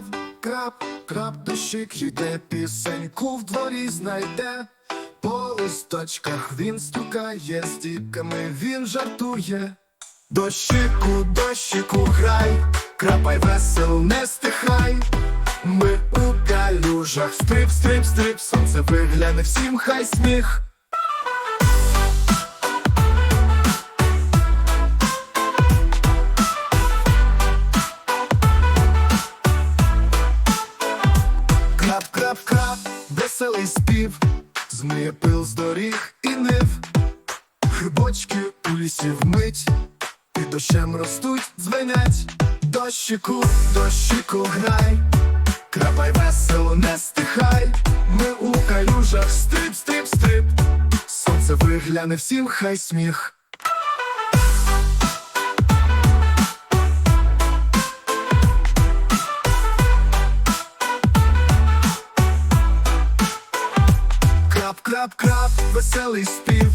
крап, крап, крап, дощик йде, пісеньку в дворі знайде. По листочках він стукає, з дітками він жартує. Дощику, дощику, грай, крапай весел, не стихай. Ми у калюжах, стрип, стрип, стрип, сонце вигляне всім, хай сміх. Крап, крап, крап, веселий спів, змиє пил з доріг і нив, грибочки у лісі вмить, під дощем ростуть, дзвенять, дощику, дощику грай, крапай весело, не стихай, ми у калюжах, стрип, стрип, стрип, сонце вигляне всім, хай сміх. Крап, крап, крап, веселий спів,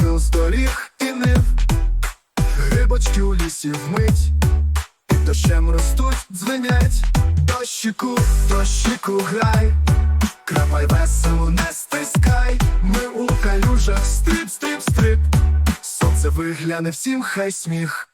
пил з доріг і нив, грибочки у лісі вмить, під дощем ростуть, дзвенять, дощику, дощику грай, крапай весело, не стискай, ми у калюжах, стрип, стрип, стрип, сонце вигляне всім, хай сміх.